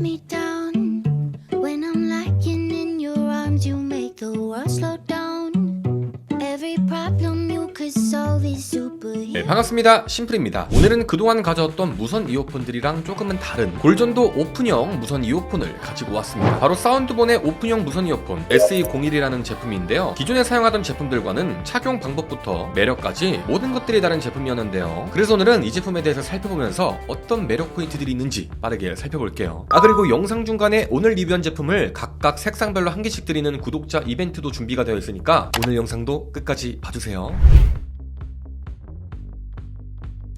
me down. 반갑습니다. 심플입니다. 오늘은 그동안 가져왔던 무선 이어폰들이랑 조금은 다른 골전도 오픈형 무선 이어폰을 가지고 왔습니다. 바로 사운드본의 오픈형 무선 이어폰 SE01이라는 제품인데요. 기존에 사용하던 제품들과는 착용 방법부터 매력까지 모든 것들이 다른 제품이었는데요. 그래서 오늘은 이 제품에 대해서 살펴보면서 어떤 매력 포인트들이 있는지 빠르게 살펴볼게요. 아 그리고 영상 중간에 오늘 리뷰한 제품을 각각 색상별로 한 개씩 드리는 구독자 이벤트도 준비가 되어 있으니까 오늘 영상도 끝까지 봐주세요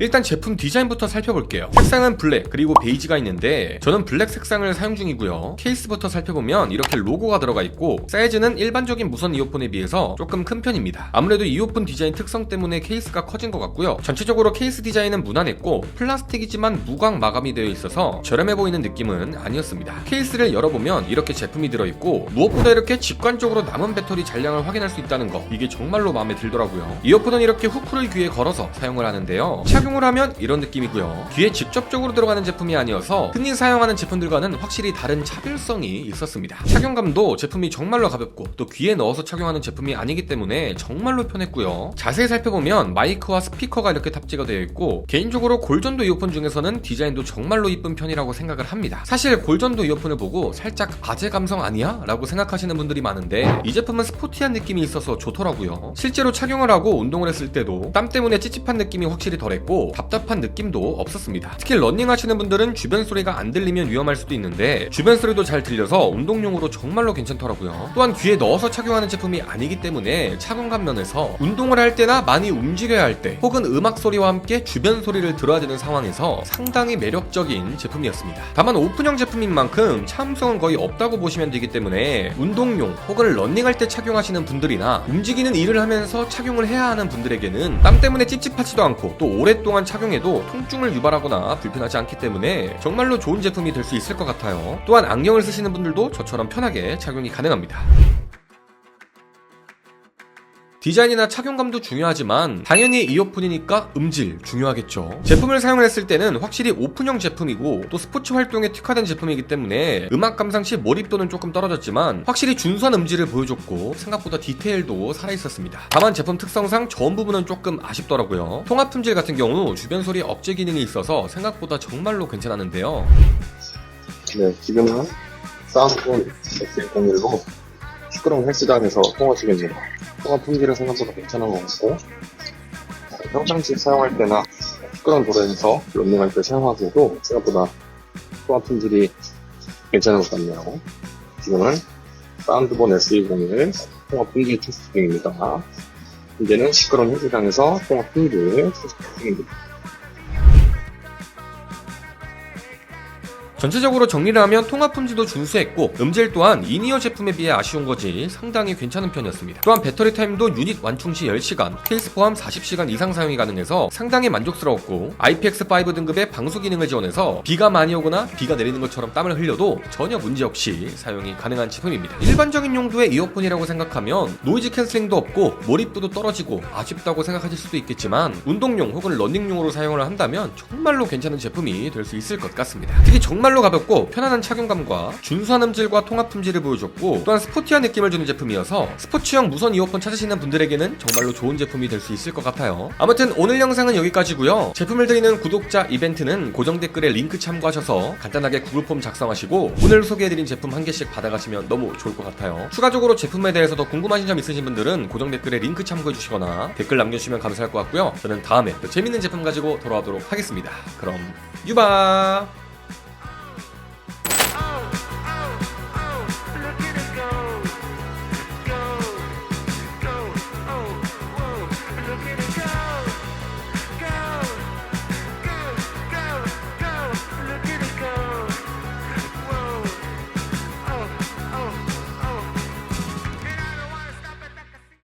일단 제품 디자인부터 살펴볼게요. 색상은 블랙 그리고 베이지가 있는데 저는 블랙 색상을 사용 중이고요. 케이스부터 살펴보면 이렇게 로고가 들어가 있고 사이즈는 일반적인 무선 이어폰에 비해서 조금 큰 편입니다. 아무래도 이어폰 디자인 특성 때문에 케이스가 커진 것 같고요. 전체적으로 케이스 디자인은 무난했고 플라스틱이지만 무광 마감이 되어 있어서 저렴해 보이는 느낌은 아니었습니다. 케이스를 열어보면 이렇게 제품이 들어있고 무엇보다 이렇게 직관적으로 남은 배터리 잔량을 확인할 수 있다는 거 이게 정말로 마음에 들더라고요. 이어폰은 이렇게 후크를 귀에 걸어서 사용을 하는데요. 착용 을 하면 이런 느낌이고요. 귀에 직접적으로 들어가는 제품이 아니어서 흔히 사용하는 제품들과는 확실히 다른 차별성이 있었습니다. 착용감도 제품이 정말로 가볍고 또 귀에 넣어서 착용하는 제품이 아니기 때문에 정말로 편했고요. 자세히 살펴보면 마이크와 스피커가 이렇게 탑재가 되어 있고 개인적으로 골전도 이어폰 중에서는 디자인도 정말로 이쁜 편이라고 생각을 합니다. 사실 골전도 이어폰을 보고 살짝 아재 감성 아니야? 라고 생각하시는 분들이 많은데 이 제품은 스포티한 느낌이 있어서 좋더라고요. 실제로 착용을 하고 운동을 했을 때도 땀 때문에 찝찝한 느낌이 확실히 덜했고 답답한 느낌도 없었습니다. 특히 러닝 하시는 분들은 주변 소리가 안 들리면 위험할 수도 있는데 주변 소리도 잘 들려서 운동용으로 정말로 괜찮더라고요. 또한 귀에 넣어서 착용하는 제품이 아니기 때문에 착용감 면에서 운동을 할 때나 많이 움직여야 할 때 혹은 음악 소리와 함께 주변 소리를 들어야 되는 상황에서 상당히 매력적인 제품이었습니다. 다만 오픈형 제품인 만큼 차음성은 거의 없다고 보시면 되기 때문에 운동용 혹은 러닝할 때 착용하시는 분들이나 움직이는 일을 하면서 착용을 해야 하는 분들에게는 땀 때문에 찝찝하지도 않고 또 오랫동안 착용해도 통증을 유발하거나 불편하지 않기 때문에 정말로 좋은 제품이 될 수 있을 것 같아요. 또한 안경을 쓰시는 분들도 저처럼 편하게 착용이 가능합니다. 디자인이나 착용감도 중요하지만 당연히 이어폰이니까 음질 중요하겠죠. 제품을 사용을 했을 때는 확실히 오픈형 제품이고 또 스포츠 활동에 특화된 제품이기 때문에 음악 감상 시 몰입도는 조금 떨어졌지만 확실히 준수한 음질을 보여줬고 생각보다 디테일도 살아있었습니다. 다만 제품 특성상 저음 부분은 조금 아쉽더라고요. 통합 품질 같은 경우 주변 소리 억제 기능이 있어서 생각보다 정말로 괜찮았는데요. 네, 지금은 사운드폰 S01로 시끄러운 헬스장에서 통화 중입니다. 통화 품질은 생각보다 괜찮은 것 같고, 어, 평상시 사용할 때나 시끄러운 도로에서 런닝할 때 사용하기에도 생각보다 통화 품질이 괜찮은 것 같네요. 지금은 사운드본 S201 통화 품질 테스트 중입니다. 이제는 시끄러운 헬스장에서 통화 품질 테스트 중입니다. 전체적으로 정리를 하면 통합 품질도 준수했고 음질 또한 인이어 제품에 비해 아쉬운 거지 상당히 괜찮은 편이었습니다. 또한 배터리 타임도 유닛 완충 시 10시간, 케이스 포함 40시간 이상 사용이 가능해서 상당히 만족스러웠고 IPX5 등급의 방수 기능을 지원해서 비가 많이 오거나 비가 내리는 것처럼 땀을 흘려도 전혀 문제 없이 사용이 가능한 제품입니다. 일반적인 용도의 이어폰이라고 생각하면 노이즈 캔슬링도 없고 몰입도도 떨어지고 아쉽다고 생각하실 수도 있겠지만 운동용 혹은 러닝용으로 사용을 한다면 정말로 괜찮은 제품이 될 수 있을 것 같습니다. 특히 정말로 가볍고 편안한 착용감과 준수한 음질과 통합 품질을 보여줬고 또한 스포티한 느낌을 주는 제품이어서 스포츠형 무선 이어폰 찾으시는 분들에게는 정말로 좋은 제품이 될 수 있을 것 같아요. 아무튼 오늘 영상은 여기까지고요. 제품을 드리는 구독자 이벤트는 고정 댓글에 링크 참고하셔서 간단하게 구글 폼 작성하시고 오늘 소개해드린 제품 한 개씩 받아가시면 너무 좋을 것 같아요. 추가적으로 제품에 대해서 더 궁금하신 점 있으신 분들은 고정 댓글에 링크 참고해 주시거나 댓글 남겨주시면 감사할 것 같고요. 저는 다음에 또 재밌는 제품 가지고 돌아오도록 하겠습니다. 그럼 유바!